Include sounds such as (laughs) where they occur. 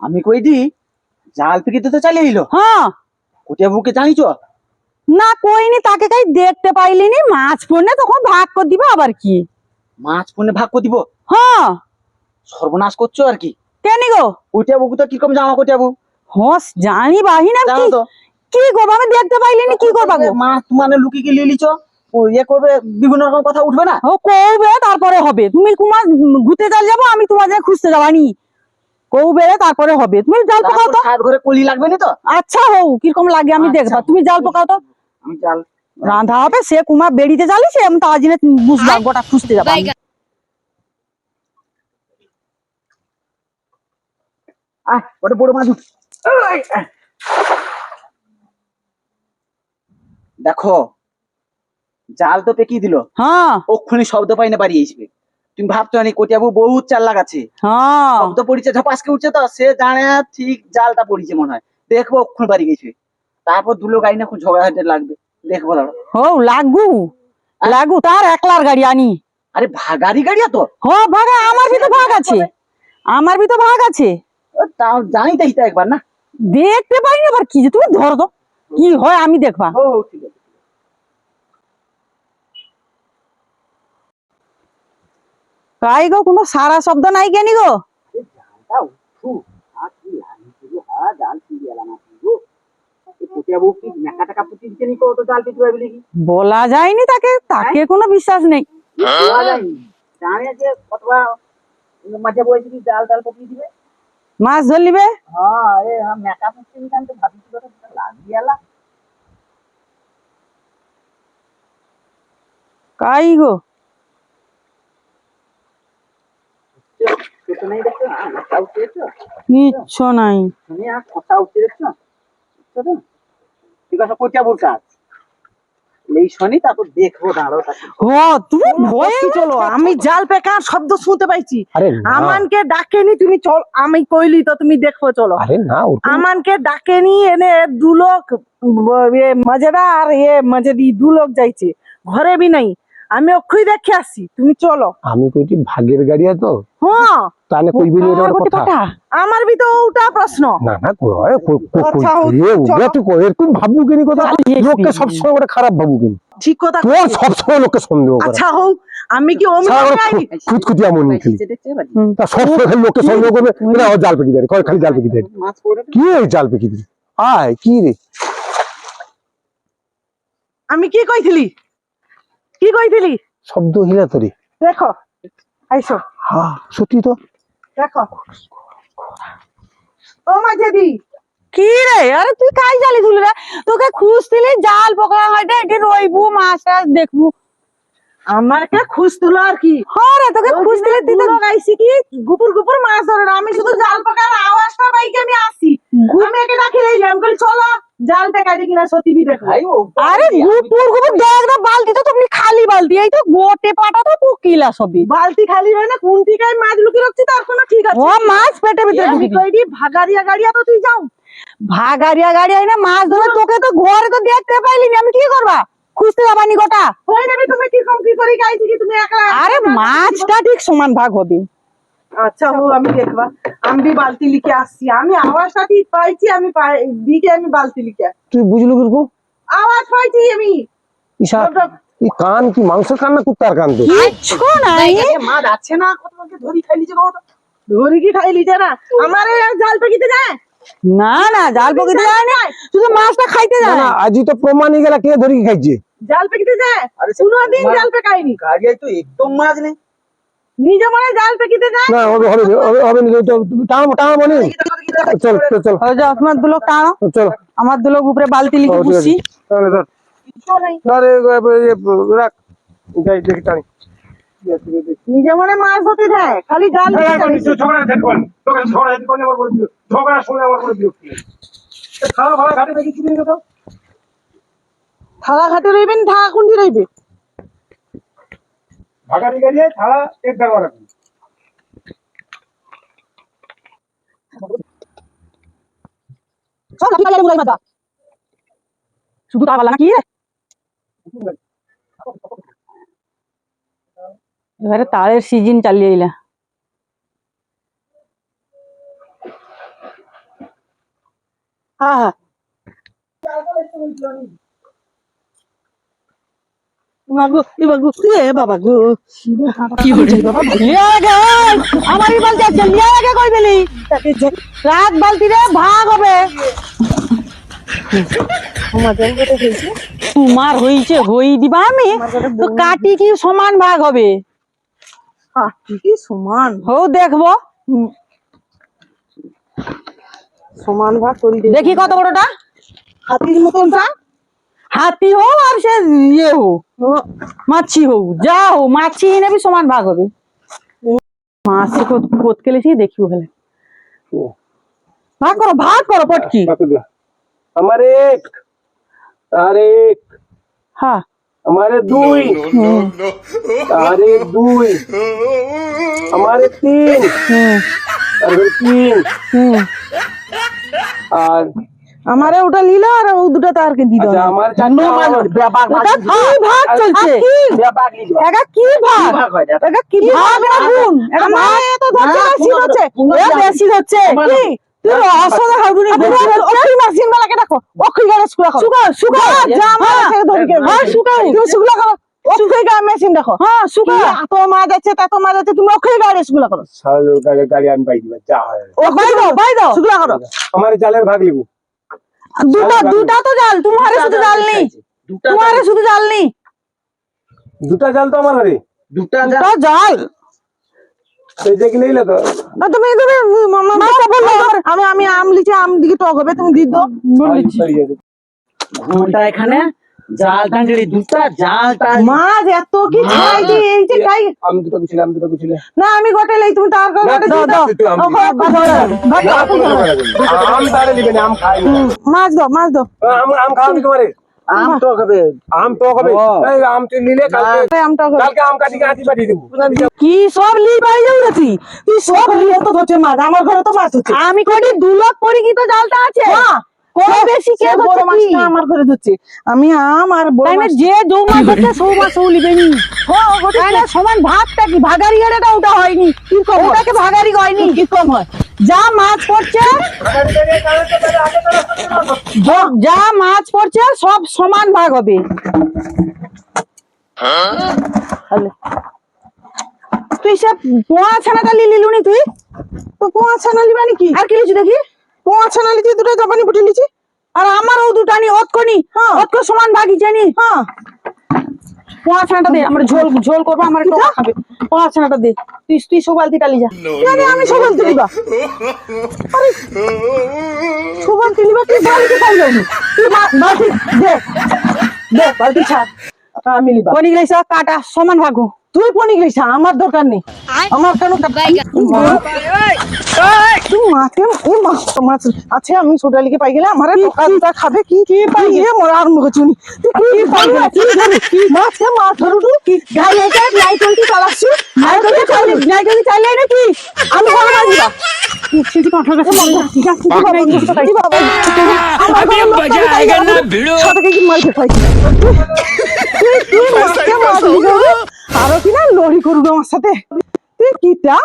আমি কই দি? জাল পিকিতে তো চালিয়ে এলো হ্যাঁ। কোটিয়া বুকে জানিছ? না কইনি তাকে কাই দেখতে পাইলিনি মাছ পড়লে তখন ভাগ করে দিবা আবার কি? মাছ পনে ভাগ করে দিব? হ্যাঁ। সর্বনাশ করছ আর কি? কেনি গো? কোটিয়া বুকু তো কীরকম জামা কোটিয়া বু হস জানি বাহি না কি কি করব আমি দেখতে পাইলিনি কি করবা গো? মাছ মানে লুকি কে লিয়ে লিছ ও ইয়ে করবে বিভিন্ন রকম কথা উঠবে না? ও কৌবে তারপরে হবে। তুমি কুমার ঘুরতে চাল যাব আমি তোমার খুঁজতে যাবানি কৌবে তারপরে হবে। তুমি জাল পকাও তো। সাত ঘরে কলি লাগবে না তো? আচ্ছা হও কীরকম লাগে আমি আচ্ছা। দেখবা। তুমি জাল পকাও তো। আমি জাল রান্ধা হবে সে কুমার বেরিতে জালি সে আমি তার জন্য বুঝবা গোটা খুঁজতে যাবা। আহ ওটা বড় মাছ। দেখো জাল তো পেকিয়ে দিল। হ্যাঁ। ওক্ষুনি শব্দ পাই না বাড়ি আসবে। তুমি ভাবছ না কোটিয়াবু বহুত চাল লাগাচ্ছে হ্যাঁ। শব্দ পড়িছে ঝপাসকে উঠছে তো সে জানে ঠিক জালটা পড়িছে মনে হয়। দেখব ওক্ষুনি বাড়ি গেছে। তারপর দুলো গাড়ি না খুব ঝগড়া হাটে লাগবে। দেখব দাঁড়াও হো লাগু? লাগু তার একলার গাড়ি আনি। আরে ভাগারি গাড়ি তো? হ ভাগ আমার ভিতর ভাগ আছে। আমার ভিতর ভাগ আছে। ও, তাও জানি তাই তো একবার না। দেখতে পাইনি আবার কি যে তুমি ধরো তো। কি হয় আমি দেখবা। ও ঠিক আছে। তাই গো, কোনো সারা শব্দ নাই কেনি গো? গো বলে যায়নি তাকে তাকে কোনো বিশ্বাস নেই। বলা যায়নি। জানে যে ভয়ে চলো আমি জাল পেকার শব্দ শুনতে পাইছি। আমানকে ডাকেনি তুমি চল আমি কইলি তো তুমি দেখো চলো। আমানকে ডাকেনি এনে দু লোক মজেদা আর এ মজেদি দু লোক যাইছে। ঘরে বি নাই। আমি অক্ষই দেখে আসছি তুমি চলো। আমি কইছি ভাগের গাড়িয়া তো হ্যাঁ। তাহলে কইবি না এর কথা। আমার বি তো ওটা? প্রশ্ন। না না কই কই কই এ উগা তুই কই এরকম ভাববু কেনি কথা লোককে। সব সময় ওটা খারাপ ভাবু কেনি ঠিক কথা তোর। সব সময় লোককে সন্দেহ করে। আচ্ছা হোক আমি কি সারা অমনি আইনি? খুঁতখুতি এমন খেলি। তা সব সময় খালি লোককে সন্দেহ করবে। না ও জাল পেকি দেয় কয় খালি জাল পেকি দেয় মাছ পড়ে কি এই জাল পেকি দিলি? আয় কি রে? আমি কি কইছিলি? কি কইছিলি? শব্দ হিলা তরি। দেখো আইসো। হ্যাঁ সত্যি তো? দেখো। ও মজেদি কি রে? আরে তুই কাই জালি তুলি রে? তোকে খুঁজতিলি জাল পকা হয়টা এটি রইবু মাছ টাছ দেখবু। আমাকে খুঁজতুলো আর কি? হ্যাঁ রে তোকে খুঁজতিলি তুই তো গাইছি কি? গুপুর গুপুর মাছ ধরে আমি শুধু জাল পাকার আওয়াজটা পাইকে আমি আসি। আমি একে ডাকি রইলাম আমি কইলি চলো জাল পেকাইতে কিনা সত্যি দেখো আরে গুপুর গুপুর দেখ না বালতি তো তুমি খালি বালতি এই তো গোটে পাটা তো পুকিলা সবই। বালতি খালি হয় না কোন দিকে মাছ লুকিয়ে রাখছি তার কোনো ঠিক আছে। ও মাছ পেটে ভিতরে ঢুকি কইলি ভাগারিয়া গাড়িয়া তো তুই যাও। ভাগারিয়া গাড়ি না মাছ ধরে তোকে তো ঘরে তো দেখতে পাইলি আমি কি করবা? খুঁজতে যাবানি গোটা? হই যাবে তুমি কি কম কি করে গাইছি কি তুমি একলা আরে মাছটা ঠিক সমান ভাগ হবে। আচ্ছা হো আমি দেখবা। আমি বি বালতি লিখে আসছি। আমি আওয়াজটা ঠিক পাইছি আমি দিকে আমি বালতি লিখে তুই বুঝলি কীরকম আওয়াজ পাইছি আমি। ঈশা এই কান কি মাংসের কান না কুত্তার কান তো কিচ্ছু নাই। মা যাচ্ছে না কত ধরি খাই লিছে কত ধরি কি খাই লিজে না? আমার জাল পেকিতে যায়? না না জাল পকিতে যায় না। শুধু মাছটা খাইতে না যায়। না আজই তো প্রমাণ হয়ে গেল কে ধরি খাইছে। জাল পেকিতে যায়? আরে সে কোনোদিন জাল পেকাইনি গাড়িয়ায় তো একদম মাছ নেই। নিজে মনে জাল পেকিতে যায়? না হবে হবে টানা টানা মানে চল চল চল ওই যে আমার দুলোক টানো চল আমার দুলোক উপরে বালতি লিখে তাহলে ধর রাখ। যাই দেখি টানি। নিজে মনে মাছ যায় খালি জাল ঝগড়া ঝেট তোকে ঝগড়া ঝেট আমার করে ঝগড়া শুনে আমার করে দিও খাওয়া ভাড়া ঘাটে দেখি চুরি কথা থালা ঘাটে রইবেন থাকা কুন্ডি রইবে? ভাগাড়ি গাড়িয়ে থালা এক গাড়ি রাখুন সব লাঠি বাজারে মুড়াই মাথা শুধু তার বালা নাকি রে এবারে তারের সিজন চালিয়ে এলা হ্যাঁ হ্যাঁ মাগো মাগো এ বাবা গো। কি হচ্ছে বাবা লিয়ে আগে আমারই বালতি আছে লিয়ে আগে কই বেলি রাত বালতি রে ভাগ হবে। তোমার হইছে হই দিবা আমি। তো কাটি কি সমান ভাগ হবে? সমান? হো দেখব। সমান ভাগ করি দেখি কত বড়টা? হাতির মতনটা? হাতি হো আর সে ইয়ে হো মাছি হো যা হো মাছি নেবি সমান ভাগ হবে মাছি কোত কেলেছি দেখি ওখানে ভাগ করো ভাগ করো পটকি हमारे एक तारे एक হ্যাঁ हमारे दुई तारे दुई हमारे तीन হুম अरे तीन হুম और আমারে ওটা নিলো আর ও দুটো তারকে দিল আচ্ছা, আমার ব্যাপার কি ভাগ চলছে? কি? এটা কি ভাগ? এটা কি ভাগ না এটা হচ্ছে বেশি হচ্ছে কি? তুই অসদ হাবুনি বসে ওই মাসিন ওকি শুকা শুকা শুকা যা আমার ছেড়ে শুকা শুকলা মেশিন দেখো। হ্যাঁ শুকা তো তা তো তুমি গাড়ি করো। গাড়ি আমি পাই যা ও শুকলা করো। আমার জালের ভাগ লিবো। দুটা দুটা তো জাল তোমারে শুধু জাল নেই। দুটা তোমারে শুধু জাল নেই। দুটা জাল তো আমার ঘরে দুটা জাল। তুমি আমি আমি আম লিচে আম দিকে টক হবে তুমি দিদি বলেছি ঘণ্টা এখানে। দুটা মাছ এত কি খাইছি এই যে খাই আমি দুটো কুছিলে আমি দুটো কুছিলে না আমি গোটে লই তুমি তার করে গোটে দাও, দাও। তুই আম ও, ঘর- ঘর- আম তারে লিবে না আম খাই মাছ দাও মাছ দাও। আম আম খাও নি তোমারে। আম তো হবে আম তো হবে এই আম তুই নিলে কালকে এই আমটা হবে কালকে আম কাটি কাটি পাঠিয়ে দেবো। কি সব লি পাই যাও না তুই? তুই সব লিয়ে তো ধরছে মাছ আমার ঘরে তো মাছ হচ্ছে। আমি কটি দুলক পরি কি তো জালটা আছে। কোন বেশি কে সে বড় মাছটা আমার ঘরে ধরছে। আমি আম আর বড় মাছ যে দৌ মাছ হচ্ছে সৌ মাছ সমান ভাগটা কি? ভাগারি ওটা হয়নি। কি কম ওটাকে ভাগারি হয়নি কি কম হয় যা মাছ পড়ছে যা মাছ পড়ছে সব সমান ভাগ হবে। তুই সে পোয়া ছানাটা লিলি লুনি তুই? তো পোয়া ছানা লিবা নাকি? আর কি লিচু দেখি? পোয়া ছানা লিচি দুটো জাপানি বুটি লিচি আর আমার ও দুটানি ওত কনি হ্যাঁ। ওত কো সমান ভাগই জানি। হ্যাঁ। পোয়া ছানাটা দে আমরা ঝোল ঝোল করব আমার একটু খাবে। পোয়া ছানাটা দে তুই তুই সব বালতিটা লি যা কেন আমি সবাই তুলিবা আরে সবাই তুলিবা তুই বালতি খাই যাবি তুই বা- বালতি দে দে বালতি ছাড়। আমি লিবা কোনি গেছে কাটা সমান ভাগো। তুই পনি গেছিস আমার দরকার নেই। আমার কেন তুই মাকে ও মাছ মাছ আছে আমি সোডালিকে পাই গেলে আমার কাজটা খাবে কি? কি পাই মোর কি গেলে? কি জানি কি মাছে মাছ ধরু তুই কি চালাচ্ছি। নাই চাইলে নাই চাইলে না। তুই আমি বড় মাছ ঠিক আছে (laughs) করবি আমার সাথে? তুই কিটা?